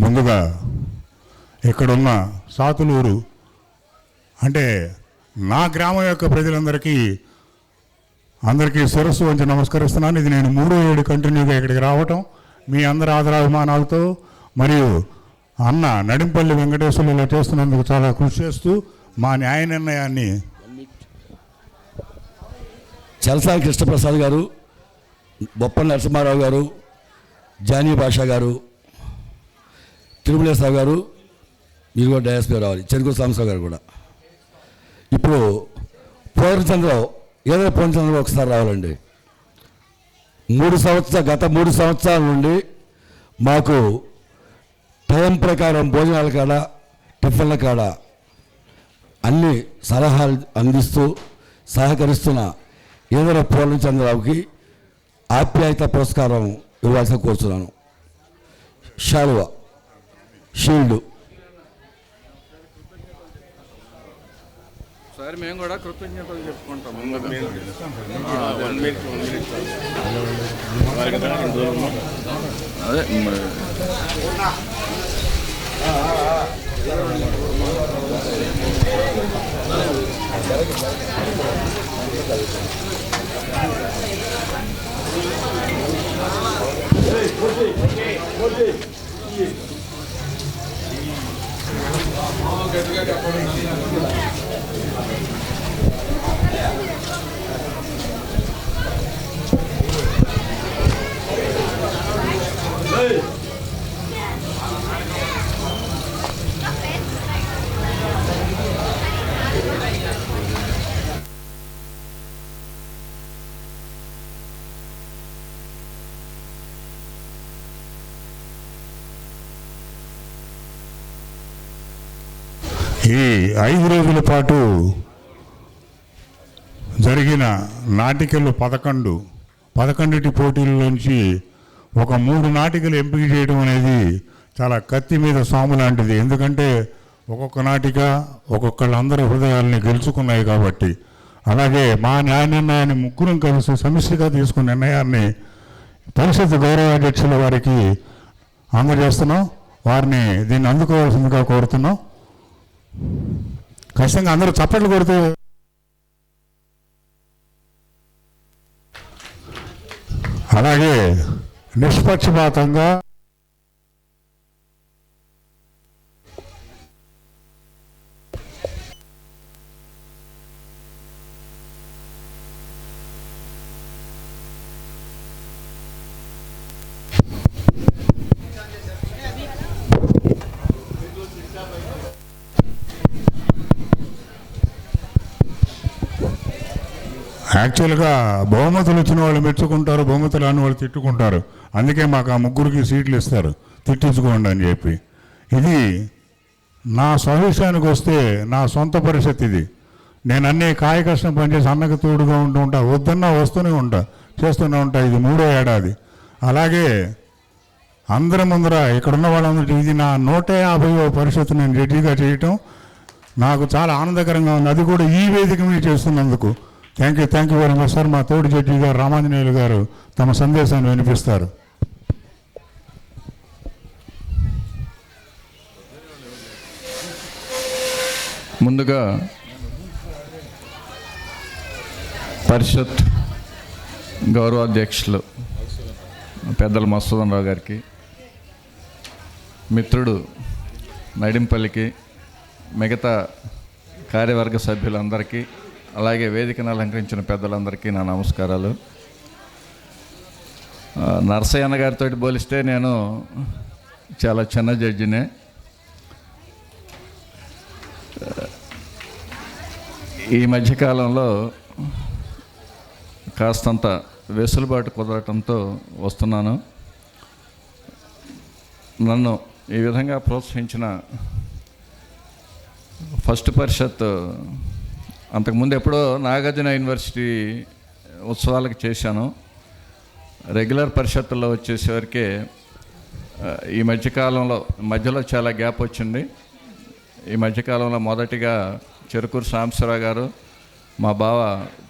ముందుగా ఇక్కడున్న సాతులూరు అంటే నా గ్రామం యొక్క ప్రజలందరికీ అందరికీ శిరస్సు వంచి నమస్కరిస్తున్నాను. ఇది నేను మూడో ఏడు కంటిన్యూగా ఇక్కడికి రావటం మీ అందరి ఆదరాభిమానాలతో మరియు అన్న నడింపల్లి వెంకటేశ్వర్లు ఇలా చేస్తున్నందుకు చాలా కృషి చేస్తూ మా న్యాయ నిర్ణయాన్ని చలసాని కృష్ణప్రసాద్ గారు బొప్ప నరసింహారావు గారు జానీ భాషా గారు తిరుమలేశ్వర గారు మీరు కూడా డయాస్పీ రావాలి. చెరుకు సాంబరావు గారు కూడా. ఇప్పుడు పూర్ణచంద్రరావు ఏదైనా పూర్ణచంద్రరావు ఒకసారి రావాలండి. మూడు సంవత్సరాల గత మూడు సంవత్సరాల నుండి మాకు టైం ప్రకారం భోజనాల కాడ టిఫిన్ల కాడ అన్ని సలహాలు అందిస్తూ సహకరిస్తున్న ఏదైనా పూర్ణచంద్రరావుకి ఆప్యాయత పురస్కారం ఇవ్వాల్సిన కోరుతున్నాను. షాలువా. షీల్డ్. సరే మేము కూడా కృతజ్ఞతలు చెప్పుకుంటాం అదే మరి. ఈ ఐదు రోజుల పాటు జరిగిన నాటికలు పదకొండు. పదకొండిటి పోటీల్లోంచి ఒక మూడు నాటికలు ఎంపిక చేయడం అనేది చాలా కత్తి మీద సాము లాంటిది. ఎందుకంటే ఒక్కొక్క నాటిక ఒక్కొక్కళ్ళందరి హృదయాల్ని గెలుచుకున్నాయి కాబట్టి. అలాగే మా న్యాయ నిర్ణయాన్ని ముగ్గురం కలిసి సమిష్టిగా తీసుకున్న నిర్ణయాన్ని పరిషత్ గౌరవాధ్యక్షుల వారికి అందజేస్తున్నాం. వారిని దీన్ని అందుకోవాల్సిందిగా కోరుతున్నాం. ఖచ్చితంగా అందరూ చప్పట్లు కొడితే అలాగే నిష్పక్షపాతంగా యాక్చువల్గా బహుమతులు వచ్చిన వాళ్ళు మెచ్చుకుంటారు బహుమతులు రాని వాళ్ళు తిట్టుకుంటారు. అందుకే మాకు ఆ ముగ్గురికి సీట్లు ఇస్తారు. తిట్టించుకోండి అని చెప్పి. ఇది నా స్వవిషయానికి వస్తే నా సొంత పరిస్థితి ఇది. నేను అన్ని కాయ కష్టం పనిచేసి అన్నకు తోడుగా ఉంటూ ఉంటా వద్దన్నా వస్తూనే ఉంటా చేస్తూనే ఉంటా. ఇది మూడో ఏడాది. అలాగే అందరి ముందర ఇక్కడ ఉన్న వాళ్ళందరూ ఇది నా నూట యాభై పరిషత్తు నేను జడ్జిగా చేయటం నాకు చాలా ఆనందకరంగా ఉంది. అది కూడా ఈ వేదిక మీద చేస్తున్నందుకు. Thank you thank you very much sir. మా తోటి జడ్జి గారు రామాంజనేయులు గారు తమ సందేశాన్ని వినిపిస్తారు. ముందుగా పరిషత్ గౌరవాధ్యక్షులు పెద్దల మసూదన్ రావు గారికి మిత్రుడు నడింపల్లికి మిగతా కార్యవర్గ సభ్యులందరికీ అలాగే వేదికను అలంకరించిన పెద్దలందరికీ నా నమస్కారాలు. ఆ, గారితో పోలిస్తే నేను చాలా చిన్న జడ్జినే. ఈ మధ్యకాలంలో కాస్తంత వెసులుబాటు కుదరటంతో వస్తున్నాను. నన్ను ఈ విధంగా ప్రోత్సహించిన ఫస్ట్ పరిషత్ అంతకుముందు ఎప్పుడో నాగార్జున యూనివర్సిటీ ఉత్సవాలకు చేశాను. రెగ్యులర్ పరిషత్తుల్లో వచ్చేసరికి ఈ మధ్యకాలంలో మధ్యలో చాలా గ్యాప్ వచ్చింది. ఈ మధ్యకాలంలో మొదటిగా చెరుకూరు సాంబశివరావు గారు మా బావ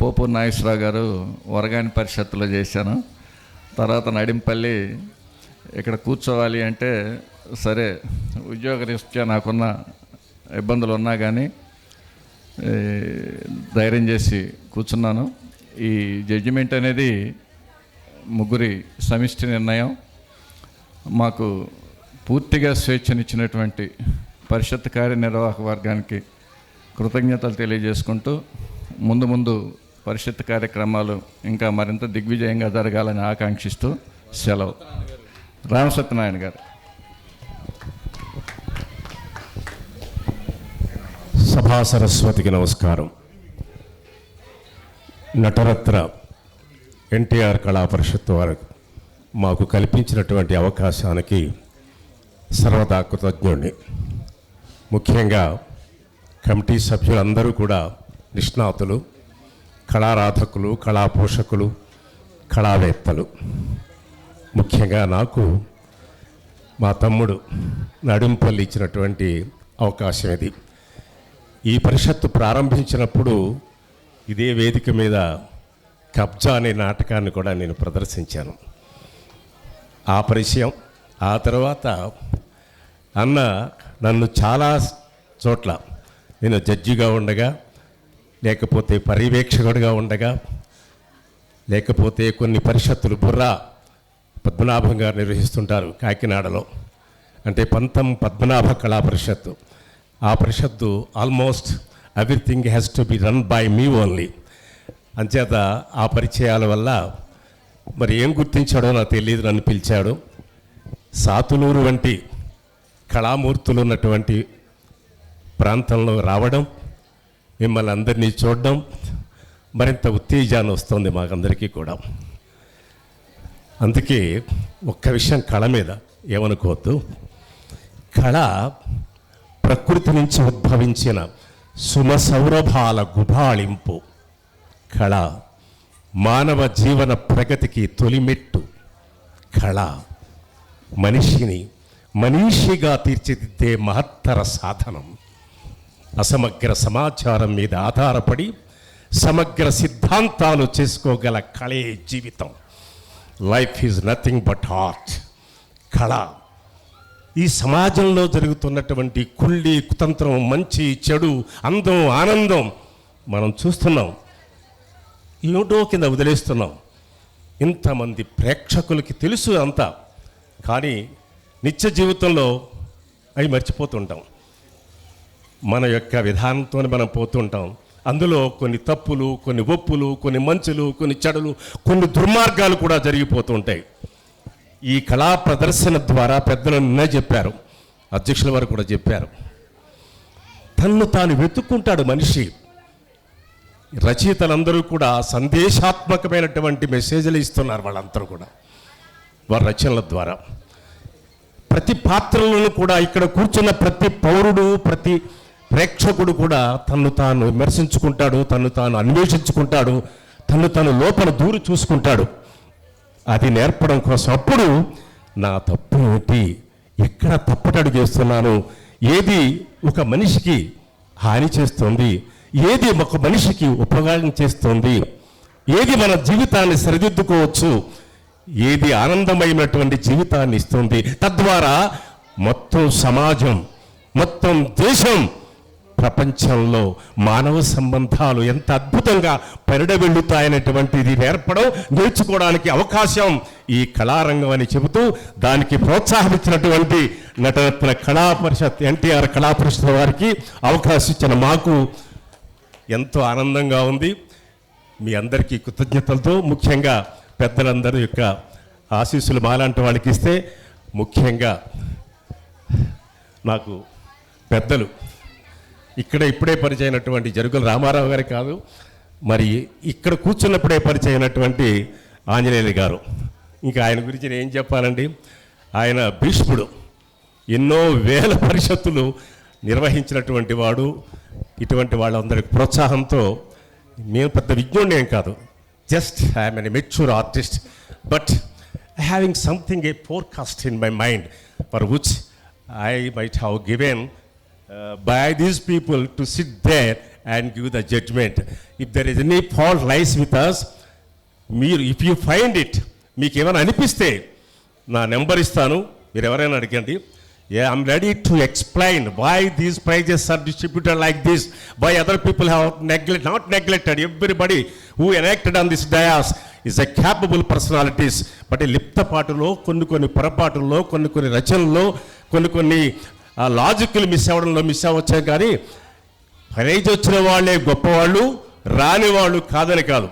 పోపు నాగేశ్వరరావు గారు వరగాని పరిషత్తులో చేశాను. తర్వాత నడింపల్లి ఇక్కడ కూర్చోవాలి అంటే సరే ఉద్యోగరీత్యా నాకున్న ఇబ్బందులు ఉన్నా కానీ ధైర్యం చేసి కూర్చున్నాను. ఈ జడ్జిమెంట్ అనేది ముగ్గురి సమిష్టి నిర్ణయం. మాకు పూర్తిగా స్వేచ్ఛనిచ్చినటువంటి పరిషత్ కార్యనిర్వాహక వర్గానికి కృతజ్ఞతలు తెలియజేసుకుంటూ ముందు ముందు పరిషత్ కార్యక్రమాలు ఇంకా మరింత దిగ్విజయంగా జరగాలని ఆకాంక్షిస్తూ సెలవు. రామసత్యనారాయణ గారు. సభా సరస్వతికి నమస్కారం. నటరత్న ఎన్టీఆర్ కళా పరిషత్ వారు మాకు కల్పించినటువంటి అవకాశానికి సర్వదా కృతజ్ఞుడిని ముఖ్యంగా కమిటీ సభ్యులందరూ కూడా నిష్ణాతులు కళారాధకులు కళా పోషకులు కళావేత్తలు. ముఖ్యంగా నాకు మా తమ్ముడు నడుంపల్లి ఇచ్చినటువంటి అవకాశం ఇది. ఈ పరిషత్తు ప్రారంభించినప్పుడు ఇదే వేదిక మీద కబ్జా అనే నాటకాన్ని కూడా నేను ప్రదర్శించాను. ఆ పరిచయం ఆ తర్వాత అన్న నన్ను చాలా చోట్ల నేను జడ్జిగా ఉండగా లేకపోతే పర్యవేక్షకుడిగా ఉండగా లేకపోతే కొన్ని పరిషత్తులు బుర్రా పద్మనాభం గారు నిర్వహిస్తుంటారు కాకినాడలో. అంటే పంతం పద్మనాభ కళా పరిషత్తు ఆ పరిషత్తు almost everything has to be run by me only అంచేత ఆ పరిచయాల వల్ల మరి ఏం గుర్తించాడో నాకు తెలియదు నన్ను పిలిచాడు. సాతులూరు వంటి కళామూర్తులు ఉన్నటువంటి ప్రాంతంలో రావడం మిమ్మల్ని అందరినీ చూడడం మరింత ఉత్తేజాన్ని వస్తుంది మాకందరికీ కూడా. అందుకే ఒక్క విషయం కళ మీద ఏమనుకోవద్దు. కళ ప్రకృతి నుంచి ఉద్భవించిన సుమసౌరభాల గుబాళింపు కళ మానవ జీవన ప్రగతికి తొలిమెట్టు కళ. మనిషిని మనీషిగా తీర్చిదిద్దే మహత్తర సాధనం. అసమగ్ర సమాచారం మీద ఆధారపడి సమగ్ర సిద్ధాంతాలు చేసుకోగల కళే జీవితం. Life is nothing but heart కళ. ఈ సమాజంలో జరుగుతున్నటువంటి కుళ్ళి కుతంత్రం మంచి చెడు అందం ఆనందం మనం చూస్తున్నాం. ఏమిటో కింద వదిలేస్తున్నాం. ఇంతమంది ప్రేక్షకులకి తెలుసు అంతా. కానీ నిత్య జీవితంలో అవి మర్చిపోతుంటాం. మన యొక్క విధానంతో మనం పోతుంటాం. అందులో కొన్ని తప్పులు కొన్ని ఒప్పులు కొన్ని మంచులు కొన్ని చెడులు కొన్ని దుర్మార్గాలు కూడా జరిగిపోతుంటాయి ఈ కళా ప్రదర్శన ద్వారా పెద్దలు నిన్న చెప్పారు. అధ్యక్షుల వారు కూడా చెప్పారు. తన్ను తాను వెతుక్కుంటాడు మనిషి. రచయితలందరూ కూడా సందేశాత్మకమైనటువంటి మెసేజ్లు ఇస్తున్నారు వాళ్ళందరూ కూడా. వారి రచనల ద్వారా. ప్రతి పాత్రలను కూడా ఇక్కడ కూర్చున్న ప్రతి పౌరుడు ప్రతి ప్రేక్షకుడు కూడా తను తాను విమర్శించుకుంటాడు తను తాను అన్వేషించుకుంటాడు తను తను లోపల దూరి చూసుకుంటాడు. అది నేర్పడం కోసం అప్పుడు నా తప్పు ఏంటి ఎక్కడ తప్పటడు చేస్తున్నాను? ఏది ఒక మనిషికి హాని చేస్తుంది? ఏది ఒక మనిషికి ఉపకారం చేస్తుంది? ఏది మన జీవితాన్ని సరిదిద్దుకోవచ్చు? ఏది ఆనందమైనటువంటి జీవితాన్ని ఇస్తుంది? తద్వారా మొత్తం సమాజం మొత్తం దేశం ప్రపంచంలో మానవ సంబంధాలు ఎంత అద్భుతంగా పరిడవెళ్ళుతాయనేటువంటిది నేర్పడం నేర్చుకోవడానికి అవకాశం ఈ కళారంగం అని చెబుతూ దానికి ప్రోత్సాహం ఇచ్చినటువంటి నటరత్న కళా పరిషత్ ఎన్టీఆర్ కళా పరిషత్ వారికి అవకాశం ఇచ్చిన మాకు ఎంతో ఆనందంగా ఉంది. మీ అందరికీ కృతజ్ఞతలతో ముఖ్యంగా పెద్దలందరి యొక్క ఆశీస్సులు మాలాంటి వాళ్ళకి ఇస్తే ముఖ్యంగా నాకు పెద్దలు ఇక్కడ ఇప్పుడే పరిచయం జరుగుల రామారావు గారి కాదు మరి ఇక్కడ కూర్చున్నప్పుడే పరిచయం అయినటువంటి ఆంజనేయులు గారు. ఇంకా ఆయన గురించి నేను ఏం చెప్పాలండి? ఆయన భీష్ముడు. ఎన్నో వేల పరిషత్తులు నిర్వహించినటువంటి వాడు. ఇటువంటి వాళ్ళందరి ప్రోత్సాహంతో నేను పెద్ద విజ్ఞుడిని ఏం కాదు. Just I'm immature artist. But having something a forecast in my mind for which I might have given by these people to sit there and give the judgement if there is any fault lies with us మీరు if you find it మీకు ఏమైనా అనిపిస్తే నా number ఇస్తాను. మీరు ఎవరైనా అడగండి. A I'm ready to explain by these prizes are distributed like this by other people have neglect not neglected everybody who enacted on this dais is a capable personalities but ఈ లిప్తపాటులో కొన్ని కొన్ని పొరపాటుల్లో కొన్ని కొన్ని రచనల్లో కొన్ని కొన్ని ఆ లాజిక్లు మిస్ అవ్వడంలో మిస్ అవ్వచ్చాం కానీ ప్రైజ్ వచ్చిన వాళ్ళే గొప్పవాళ్ళు రాని వాళ్ళు కాదని కాదు.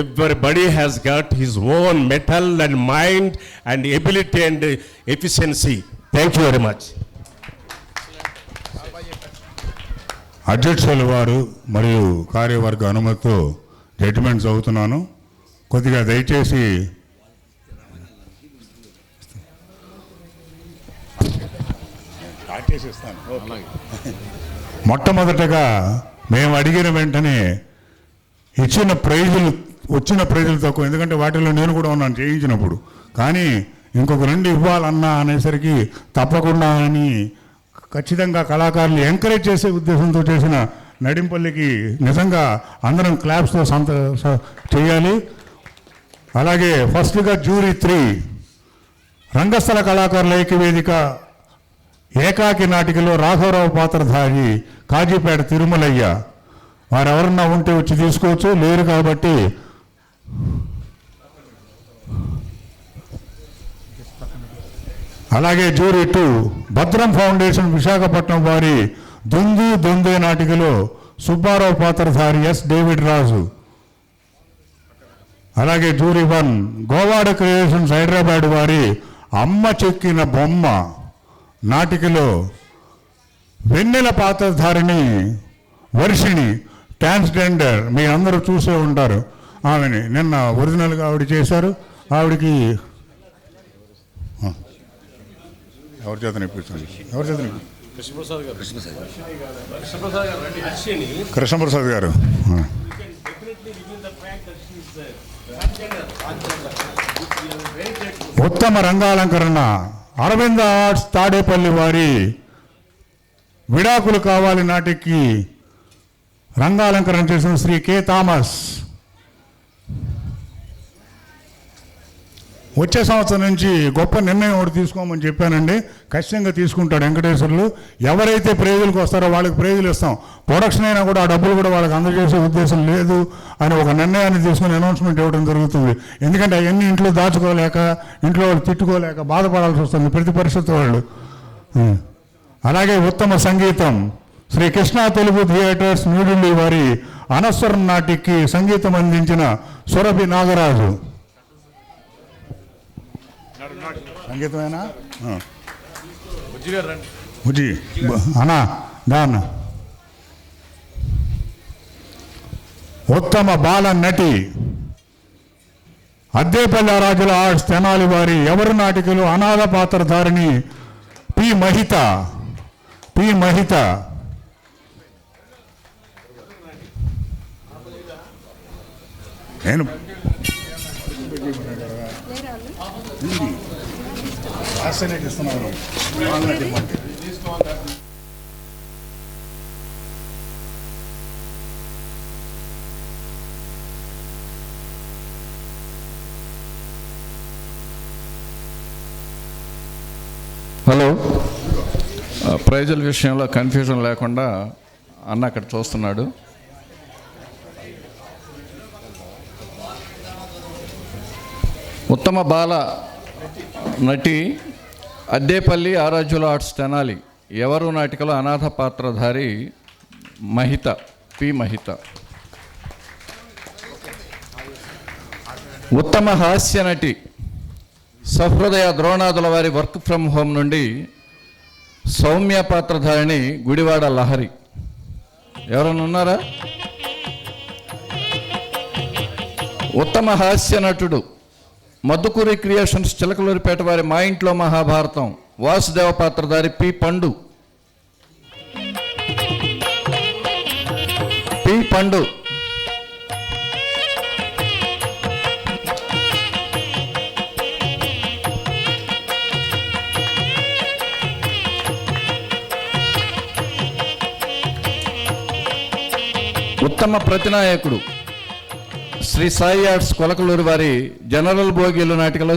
Everybody has got his own mettle and mind and ability and efficiency thank you very much అధ్యక్షుల వారు మరియు కార్యవర్గ అనుమతితో జడ్జిమెంట్స్ అవుతున్నాను. కొద్దిగా దయచేసి మొట్టమొదటగా మేము అడిగిన వెంటనే ఇచ్చిన ప్రైజులు వచ్చిన ప్రైజులు తక్కువ. ఎందుకంటే వాటిలో నేను కూడా ఉన్నాను చేయించినప్పుడు. కానీ ఇంకొక రెండు ఇవ్వాలన్నా అనేసరికి తప్పకుండా అని ఖచ్చితంగా కళాకారులు ఎంకరేజ్ చేసే ఉద్దేశంతో చేసిన నడింపల్లికి నిజంగా అందరం క్లాప్స్తో సంత స- చేయాలి. అలాగే ఫస్ట్గా జ్యూరీ త్రీ రంగస్థల కళాకారుల ఐక్యవేదిక ఏకాకి నాటికలో రాఘవరావు పాత్రధారి కాజీపేట తిరుమలయ్య. వారెవరన్నా ఉంటే వచ్చి తీసుకోవచ్చు లేరు కాబట్టి. అలాగే jury two Bhadram foundation Visakhapatnam వారి దుందు దొందే నాటికలో సుబ్బారావు పాత్రధారి ఎస్ డేవిడ్ రాజు. అలాగే jury one Govada creations Hyderabad వారి అమ్మ చెక్కిన బొమ్మ. నాటికలో వెన్నెల పాత్రధారిని వర్షిణి ట్రాన్స్జెండర్ మీ అందరూ చూసే ఉంటారు. ఆమెని నిన్న ఒరిజినల్గా ఆవిడ చేశారు. ఆవిడకి. ఎవరి చేత ఎవరి చేత కృష్ణప్రసాద్ గారు. ఉత్తమ రంగాలంకరణ అరవింద ఆర్ట్స్ తాడేపల్లి వారి విడాకులు కావాలి నాటికి రంగాలంకరణ చేసిన శ్రీ కె. థామస్. వచ్చే సంవత్సరం నుంచి గొప్ప నిర్ణయం ఒకటి తీసుకోమని చెప్పానండి. ఖచ్చితంగా తీసుకుంటాడు వెంకటేశ్వర్లు. ఎవరైతే ప్రేజులకు వస్తారో వాళ్ళకి ప్రేజులు ఇస్తాం. ప్రొడక్షన్ అయినా కూడా ఆ డబ్బులు కూడా వాళ్ళకి అందజేసే ఉద్దేశం లేదు అని ఒక నిర్ణయాన్ని తీసుకుని అనౌన్స్మెంట్ ఇవ్వడం జరుగుతుంది. ఎందుకంటే అవన్నీ ఇంట్లో దాచుకోలేక ఇంట్లో వాళ్ళు తిట్టుకోలేక బాధపడాల్సి వస్తుంది ప్రతి పరిస్థితి వాళ్ళు. అలాగే ఉత్తమ సంగీతం. శ్రీ కృష్ణా తెలుగు థియేటర్స్ న్యూఢిల్లీ వారి అనస్వరం నాటికి సంగీతం అందించిన సురభి నాగరాజు. సంగీతమేనా. బుజ్జి అన్న. ఉత్తమ బాల నటి. అద్దేపల్లి రాజుల ఆర్ట్స్ తెనాలి వారి ఎవరు నాటికలు? అనాథ పాత్రధారిణి పి మహిత. పి మహిత. నేను ఇస్తున్నాను హలో. ప్రైజుల విషయంలో కన్ఫ్యూజన్ లేకుండా అన్న అక్కడ చూస్తున్నాడు. ఉత్తమ బాల నటి అద్దేపల్లి ఆరాధ్యుల ఆర్ట్స్ తెనాలి. ఎవరు నాటికలో అనాథ పాత్రధారి మహిత పి మహిత? ఉత్తమ హాస్య నటి సహృదయ ద్రోణాదుల వారి వర్క్ ఫ్రమ్ హోమ్ నుండి సౌమ్య పాత్రధారిణి గుడివాడ లహరి. ఎవరైనా ఉన్నారా? ఉత్తమ హాస్య నటుడు మధుకూరి క్రియేషన్స్ చిలకలూరిపేట వారి మా ఇంట్లో మహాభారతం. వాసుదేవ పాత్రధారి పి. పండు. పి. పండు. ఉత్తమ ప్రతినాయకుడు. శ్రీ సాయి ఆర్ట్స్ కొలకలూరు వారి జనరల్ భోగిలు నాటికలో